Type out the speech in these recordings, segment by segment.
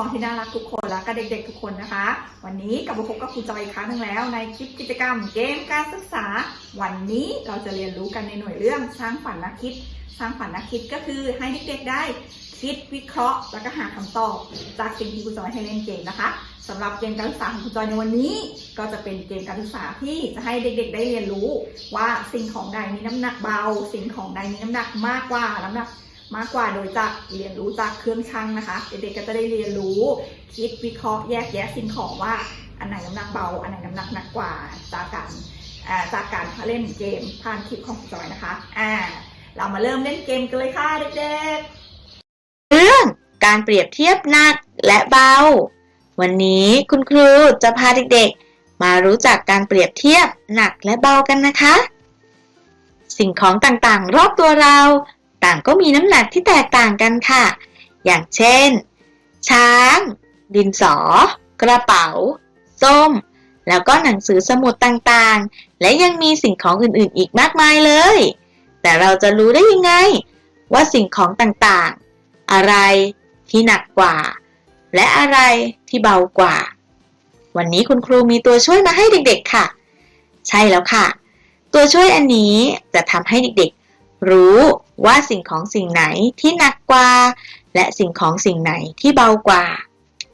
ครองที่น่ารักทุกคนและก็เด็กๆทุกคนนะคะ วันนี้กลับมาพบกับครูจอยอีกครั้งหนึ่งแล้ว ในคลิปกิจกรรมเกมการศึกษา วันนี้เราจะเรียนรู้กันในหน่วยเรื่องสร้างฝันนักคิด สร้างฝันนักคิดก็คือให้เด็กๆได้คิดวิเคราะห์ แล้วก็หาคำตอบจากสิ่งที่ครูจอยให้เล่นเกมนะคะสำหรับเกมการศึกษาของครูจอยในวันนี้ ก็จะเป็นเกมการศึกษาที่จะให้เด็กๆ ได้เรียนรู้ว่าสิ่งของใดมีน้ำหนักเบา สิ่งของใดมีน้ำหนักมากกว่าน้ำหนัก มากกว่าโดยจากเรียนรู้จากเครื่องชั่งนะคะ เด็กๆก็จะได้เรียนรู้ คิดวิเคราะห์แยกแยะสิ่งของว่าอันไหนน้ำหนักเบา อันไหนน้ำหนักหนักกว่าจากการอ่าจากการเล่นเกมผ่านคลิปของจอยนะคะ อ่า เรามาเริ่มเล่นเกมกันเลยค่ะเด็กๆ เรื่องการเปรียบเทียบหนักและเบา วันนี้คุณครูจะพาเด็กๆ มารู้จักการเปรียบเทียบหนักและเบากันนะคะ สิ่งของต่างๆ รอบตัวเรา ต่างก็มีน้ำหนักที่แตกต่างกันค่ะ อย่างเช่น ช้าง ดินสอ กระเป๋า ส้ม แล้วก็หนังสือสมุดต่างๆ และยังมีสิ่งของอื่นๆ อีกมากมายเลย แต่เราจะรู้ได้ยังไง ว่าสิ่งของต่างๆ อะไรที่หนักกว่า และอะไรที่เบากว่า วันนี้คุณครูมีตัวช่วยมาให้เด็กๆค่ะ ใช่แล้วค่ะ ตัวช่วยอันนี้จะทำให้เด็กๆ รู้ ว่าสิ่งของสิ่งไหนที่หนักกว่า และสิ่งของสิ่งไหนที่เบากว่า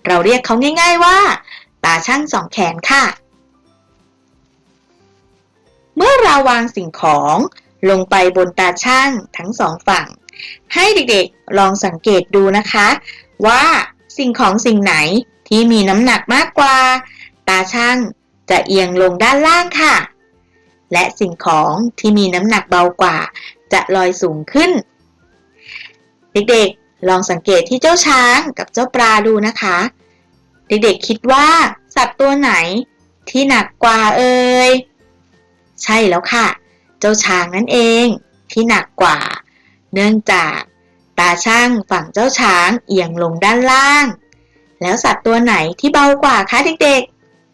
เราเรียกเขาง่าย ๆว่า ตาช่างสองแขนค่ะ เมื่อเราวางสิ่งของลงไปบนตาช่างทั้งสองฝั่ง ให้เด็กๆลองสังเกตดูนะคะ ว่าสิ่งของสิ่งไหนที่มีน้ำหนักมากกว่า ตาช่างจะเอียงลงด้านล่างค่ะ และสิ่งของที่มีน้ำหนักเบากว่า จะลอยสูงขึ้น เด็กๆ ลองสังเกตที่เจ้าช้างกับเจ้าปลาดูนะคะ เด็กๆ คิดว่าสัตว์ตัวไหนที่หนักกว่าเอ่ยใช่แล้วค่ะ เจ้าช้างนั่นเองที่หนักกว่า เนื่องจากตาช่างฝั่งเจ้าช้างเอียงลงด้านล่าง แล้วสัตว์ตัวไหนที่เบากว่าคะเด็ก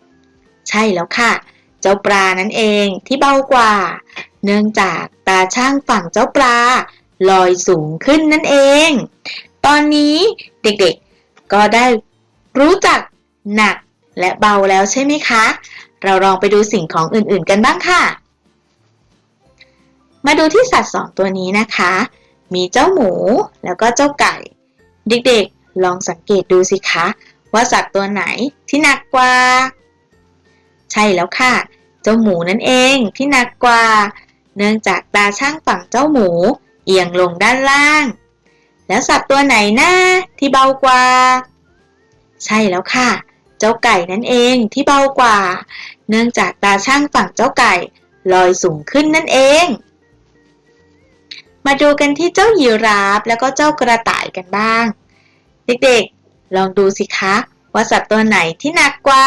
ๆ ใช่แล้วค่ะ เจ้าปลานั่นเองที่เบากว่า เนื่องจากตาช่างฝั่งเจ้าปลาลอยสูงขึ้นนั่นเอง ตอนนี้เด็กๆ ก็ได้รู้จักหนักและเบาแล้วใช่ไหมคะ เราลองไปดูสิ่งของอื่นๆกันบ้างค่ะ มาดูที่สัตว์สองตัวนี้นะคะ มีเจ้าหมูแล้วก็เจ้าไก่ เด็กๆ ลองสังเกตดูสิคะ ว่าสัตว์ตัวไหนที่หนักกว่า ใช่แล้วค่ะ เจ้าหมูนั่นเองที่หนักกว่า เนื่องจากตาช่างฝั่งเจ้าหมู เอียงลงด้านล่าง แล้วสัตว์ตัวไหนนะที่เบากว่า ใช่แล้วค่ะ เจ้าไก่นั่นเองที่เบากว่า เนื่องจากตาช่างฝั่งเจ้าไก่ลอยสูงขึ้นนั่นเอง มาดูกันที่เจ้ายีราฟแล้วก็เจ้ากระต่ายกันบ้าง เด็กๆ ลองดูสิคะ ว่าสัตว์ตัวไหนที่หนักกว่า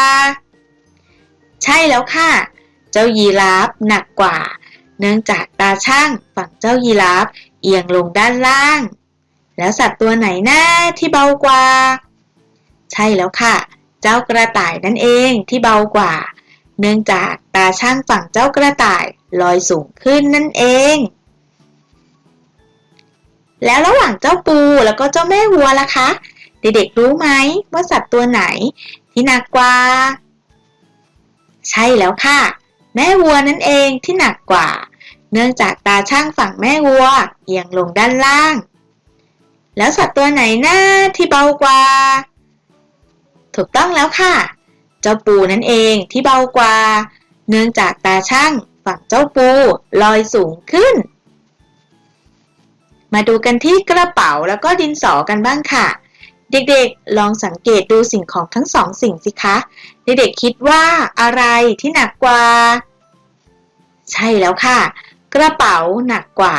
ช่แล้วค่ะ เจ้ายีราฟหนักกว่า เนื่องจากตาช่างฝั่งเจ้ายีราฟเอียงลงด้านล่าง แล้วสัตว์ตัวไหนหน้าที่เบากว่า ใช่แล้วค่ะ เจ้ากระต่ายนั่นเองที่เบากว่า เนื่องจากตาช่างฝั่งเจ้ากระต่ายลอยสูงขึ้นนั่นเอง แล้วระหว่างเจ้าปูแล้วก็เจ้าแม่วัวล่ะคะ เด็กๆรู้ไหมว่าสัตว์ตัวไหนที่หนักกว่า ใช่แล้วค่ะ แม่วัวนั่นเองที่หนักกว่า เนื่องจากตาช่างฝั่งแม่วัวเอียงลงด้านล่าง แล้วสัตว์ตัวไหนหน้าที่เบากว่า ถูกต้องแล้วค่ะ เจ้าปูนั่นเองที่เบากว่า เนื่องจากตาช่างฝั่งเจ้าปูลอยสูงขึ้น มาดูกันที่กระเป๋าแล้วก็ดินสอกันบ้างค่ะ เด็กๆ ลองสังเกตดูสิ่งของทั้งสองสิ่งสิคะ เด็กๆ คิดว่าอะไรที่หนักกว่า ใช่แล้วค่ะ กระเป๋าหนักกว่า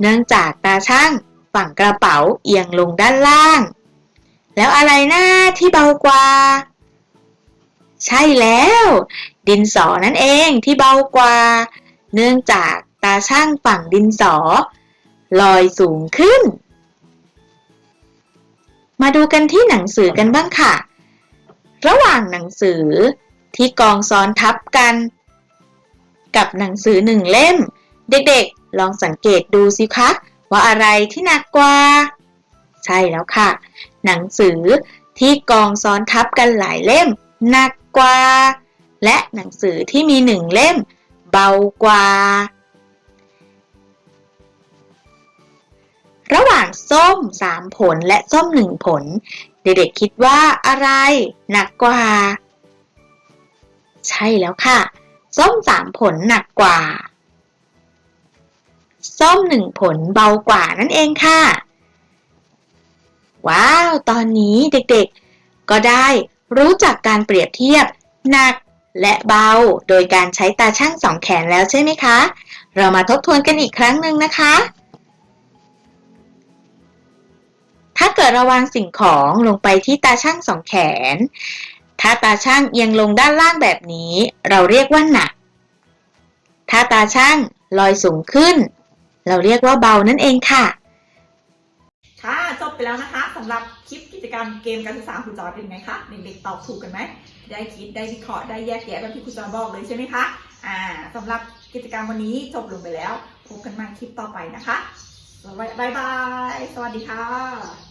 เนื่องจากตาช่างฝั่งกระเป๋าเอียงลงด้านล่าง แล้วอะไรหน้าที่เบากว่า ใช่แล้ว ดินสอนั่นเองที่เบากว่า เนื่องจากตาช่างฝั่งดินสอ ลอยสูงขึ้น มาดูกันที่หนังสือกันบ้างค่ะ ระหว่างหนังสือที่กองซ้อนทับกัน กับหนังสือหนึ่งเล่ม เด็กๆ ลองสังเกตดูสิคะว่าอะไรที่หนักกว่า ใช่แล้วค่ะ หนังสือที่กองซ้อนทับกันหลายเล่มหนักกว่า และหนังสือที่มีหนึ่งเล่ม เบากว่า ระหว่างส้มสามผลและส้มหนึ่งผล เด็กๆคิดว่าอะไร หนักกว่า ใช่แล้วค่ะ ส้มสามผลหนักกว่า ส้มหนึ่งผลเบากว่านั่นเองค่ะ ว้าว ตอนนี้เด็กๆ ก็ได้รู้จักการเปรียบเทียบ หนักและเบา โดยการใช้ตาช่างสองแขนแล้วใช่ไหมคะ เรามาทบทวนกันอีกครั้งหนึ่งนะคะ เกิดเระวางสิ่งของลงไปที่ตาช่างสองแขน ถ้าตาช่างเอียงลงด้านล่างแบบนี้ เราเรียกว่าหนัก ถ้าตาช่างลอยสูงขึ้น เราเรียกว่าเบานั่นเองค่ะ ค่ะจบไปแล้วนะคะสำหรับคลิปกิจกรรมเกมการศึกษาครูจอยเป็นไงคะเด็กๆตอบถูกกันไหมได้คิดได้วิเคราะห์ได้แยกแยะแบบที่ครูจอยบอกเลยใช่ไหมคะอ่าสำหรับกิจกรรมวันนี้จบลงไปแล้วพบกันใหม่คลิปต่อไปนะคะบ๊ายบาย สวัสดีค่ะ